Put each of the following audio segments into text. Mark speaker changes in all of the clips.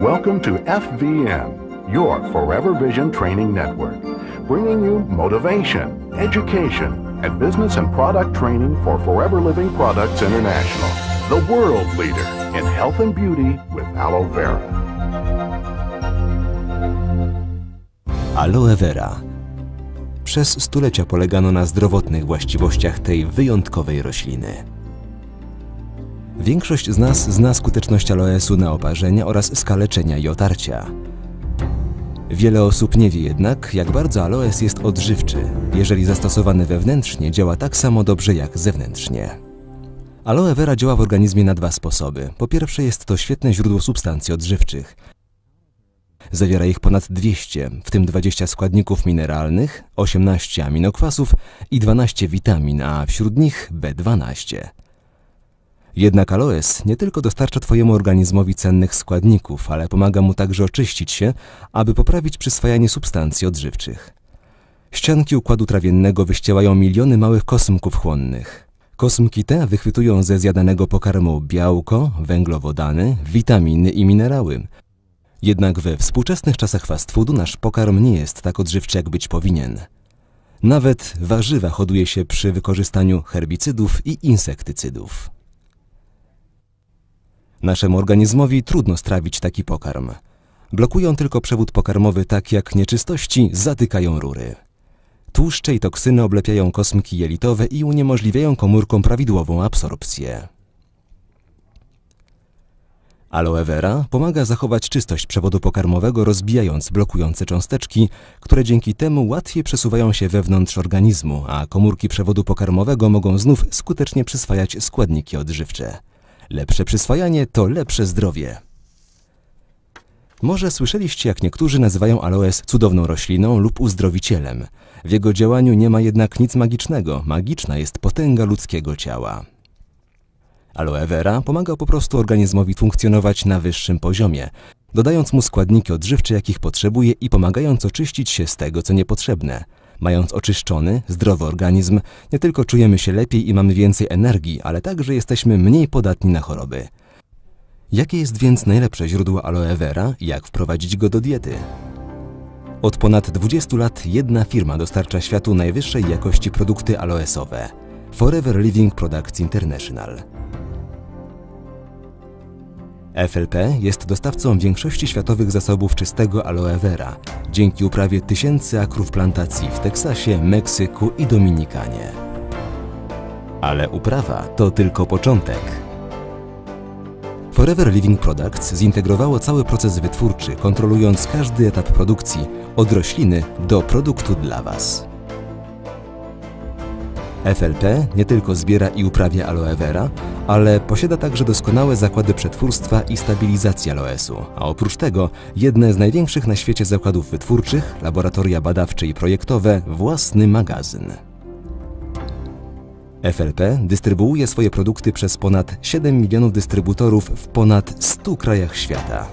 Speaker 1: Welcome to FVN, your Forever Vision Training Network, bringing you motivation, education, and business and product training for Forever Living Products International, the world leader in health and beauty with aloe vera.
Speaker 2: Aloe vera. Przez stulecia polegano na zdrowotnych właściwościach tej wyjątkowej rośliny. Większość z nas zna skuteczność aloesu na oparzenia oraz skaleczenia i otarcia. Wiele osób nie wie jednak, jak bardzo aloes jest odżywczy. Jeżeli zastosowany wewnętrznie, działa tak samo dobrze jak zewnętrznie. Aloe vera działa w organizmie na dwa sposoby. Po pierwsze jest to świetne źródło substancji odżywczych. Zawiera ich ponad 200, w tym 20 składników mineralnych, 18 aminokwasów i 12 witamin, a wśród nich B12. Jednak aloes nie tylko dostarcza Twojemu organizmowi cennych składników, ale pomaga mu także oczyścić się, aby poprawić przyswajanie substancji odżywczych. Ścianki układu trawiennego wyściełają miliony małych kosmków chłonnych. Kosmki te wychwytują ze zjadanego pokarmu białko, węglowodany, witaminy i minerały. Jednak we współczesnych czasach fast foodu nasz pokarm nie jest tak odżywczy, jak być powinien. Nawet warzywa hoduje się przy wykorzystaniu herbicydów i insektycydów. Naszemu organizmowi trudno strawić taki pokarm. Blokują tylko przewód pokarmowy tak jak nieczystości zatykają rury. Tłuszcze i toksyny oblepiają kosmki jelitowe i uniemożliwiają komórkom prawidłową absorpcję. Aloe vera pomaga zachować czystość przewodu pokarmowego, rozbijając blokujące cząsteczki, które dzięki temu łatwiej przesuwają się wewnątrz organizmu, a komórki przewodu pokarmowego mogą znów skutecznie przyswajać składniki odżywcze. Lepsze przyswajanie to lepsze zdrowie. Może słyszeliście, jak niektórzy nazywają aloes cudowną rośliną lub uzdrowicielem. W jego działaniu nie ma jednak nic magicznego. Magiczna jest potęga ludzkiego ciała. Aloe vera pomaga po prostu organizmowi funkcjonować na wyższym poziomie, dodając mu składniki odżywcze, jakich potrzebuje i pomagając oczyścić się z tego, co niepotrzebne. Mając oczyszczony, zdrowy organizm, nie tylko czujemy się lepiej i mamy więcej energii, ale także jesteśmy mniej podatni na choroby. Jakie jest więc najlepsze źródło aloe vera i jak wprowadzić go do diety? Od ponad 20 lat jedna firma dostarcza światu najwyższej jakości produkty aloesowe – Forever Living Products International. FLP jest dostawcą większości światowych zasobów czystego aloe vera, dzięki uprawie tysięcy akrów plantacji w Teksasie, Meksyku i Dominikanie. Ale uprawa to tylko początek. Forever Living Products zintegrowało cały proces wytwórczy, kontrolując każdy etap produkcji, od rośliny do produktu dla Was. FLP nie tylko zbiera i uprawia aloe vera, ale posiada także doskonałe zakłady przetwórstwa i stabilizacji aloesu, a oprócz tego jedne z największych na świecie zakładów wytwórczych, laboratoria badawcze i projektowe, własny magazyn. FLP dystrybuuje swoje produkty przez ponad 7 milionów dystrybutorów w ponad 100 krajach świata.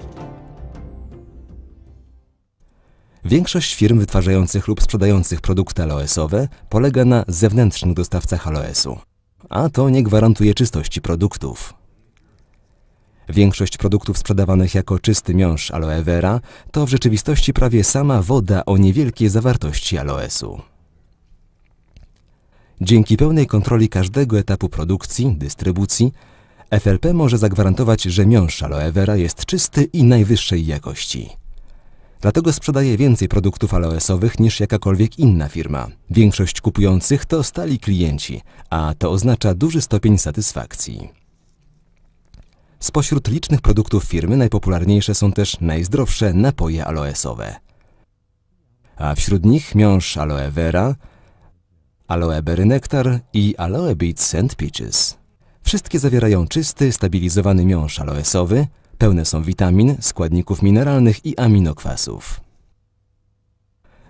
Speaker 2: Większość firm wytwarzających lub sprzedających produkty aloesowe polega na zewnętrznych dostawcach aloesu, a to nie gwarantuje czystości produktów. Większość produktów sprzedawanych jako czysty miąższ aloe vera to w rzeczywistości prawie sama woda o niewielkiej zawartości aloesu. Dzięki pełnej kontroli każdego etapu produkcji, dystrybucji, FLP może zagwarantować, że miąższ aloe vera jest czysty i najwyższej jakości. Dlatego sprzedaje więcej produktów aloesowych niż jakakolwiek inna firma. Większość kupujących to stali klienci, a to oznacza duży stopień satysfakcji. Spośród licznych produktów firmy najpopularniejsze są też najzdrowsze napoje aloesowe. A wśród nich miąższ aloe vera, aloe berry nectar i aloe beads and peaches. Wszystkie zawierają czysty, stabilizowany miąższ aloesowy, pełne są witamin, składników mineralnych i aminokwasów.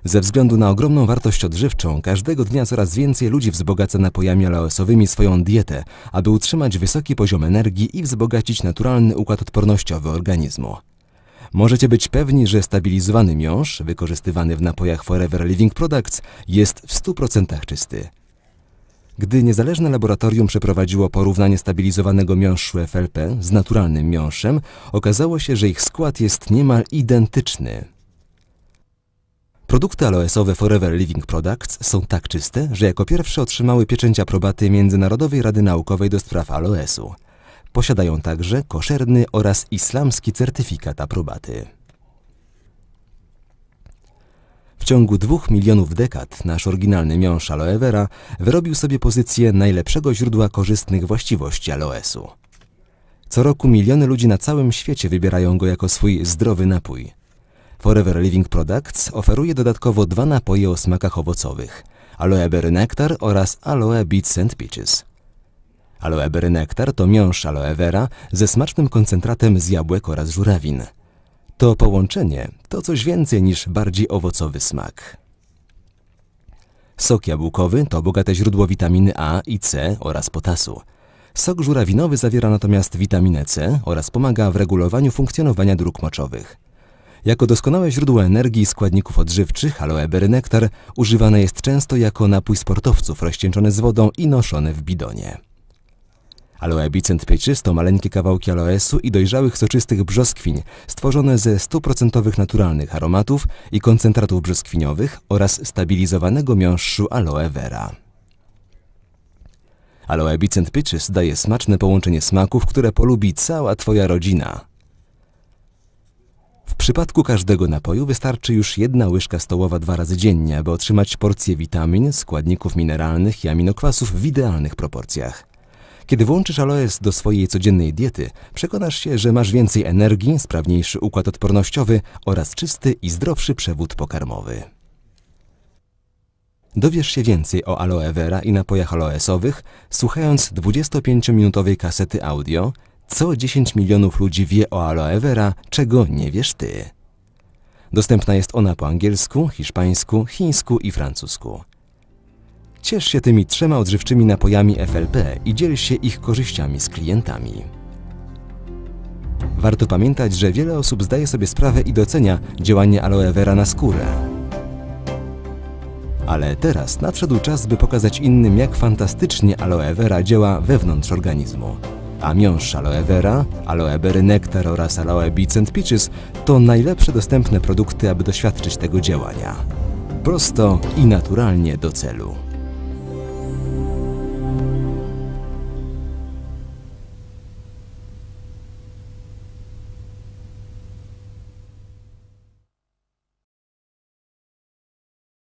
Speaker 2: Ze względu na ogromną wartość odżywczą, każdego dnia coraz więcej ludzi wzbogaca napojami aloesowymi swoją dietę, aby utrzymać wysoki poziom energii i wzbogacić naturalny układ odpornościowy organizmu. Możecie być pewni, że stabilizowany miąższ, wykorzystywany w napojach Forever Living Products, jest w 100% czysty. Gdy niezależne laboratorium przeprowadziło porównanie stabilizowanego miąższu FLP z naturalnym miąższem, okazało się, że ich skład jest niemal identyczny. Produkty aloesowe Forever Living Products są tak czyste, że jako pierwsze otrzymały pieczęć aprobaty Międzynarodowej Rady Naukowej do spraw aloesu. Posiadają także koszerny oraz islamski certyfikat aprobaty. W ciągu dwóch milionów dekad nasz oryginalny miąższ aloe vera wyrobił sobie pozycję najlepszego źródła korzystnych właściwości aloesu. Co roku miliony ludzi na całym świecie wybierają go jako swój zdrowy napój. Forever Living Products oferuje dodatkowo dwa napoje o smakach owocowych – Aloe Berry Nectar oraz Aloe Beets and Peaches. Aloe Berry Nectar to miąższ aloe vera ze smacznym koncentratem z jabłek oraz żurawin. To połączenie to coś więcej niż bardziej owocowy smak. Sok jabłkowy to bogate źródło witaminy A i C oraz potasu. Sok żurawinowy zawiera natomiast witaminę C oraz pomaga w regulowaniu funkcjonowania dróg moczowych. Jako doskonałe źródło energii i składników odżywczych aloe berry nektar używane jest często jako napój sportowców rozcieńczony z wodą i noszony w bidonie. Aloe Bicent Peaches to maleńkie kawałki aloesu i dojrzałych soczystych brzoskwiń stworzone ze 100% naturalnych aromatów i koncentratów brzoskwiniowych oraz stabilizowanego miąższu aloe vera. Aloe Bicent daje smaczne połączenie smaków, które polubi cała Twoja rodzina. W przypadku każdego napoju wystarczy już jedna łyżka stołowa dwa razy dziennie, aby otrzymać porcję witamin, składników mineralnych i aminokwasów w idealnych proporcjach. Kiedy włączysz aloes do swojej codziennej diety, przekonasz się, że masz więcej energii, sprawniejszy układ odpornościowy oraz czysty i zdrowszy przewód pokarmowy. Dowiesz się więcej o aloe vera i napojach aloesowych, słuchając 25-minutowej kasety audio Co 10 milionów ludzi wie o aloe vera, czego nie wiesz ty. Dostępna jest ona po angielsku, hiszpańsku, chińsku i francusku. Ciesz się tymi trzema odżywczymi napojami FLP i dziel się ich korzyściami z klientami. Warto pamiętać, że wiele osób zdaje sobie sprawę i docenia działanie aloe vera na skórę. Ale teraz nadszedł czas, by pokazać innym, jak fantastycznie aloe vera działa wewnątrz organizmu. A miąższ aloe vera, aloe berry nectar oraz aloe beets and peaches to najlepsze dostępne produkty, aby doświadczyć tego działania. Prosto i naturalnie do celu.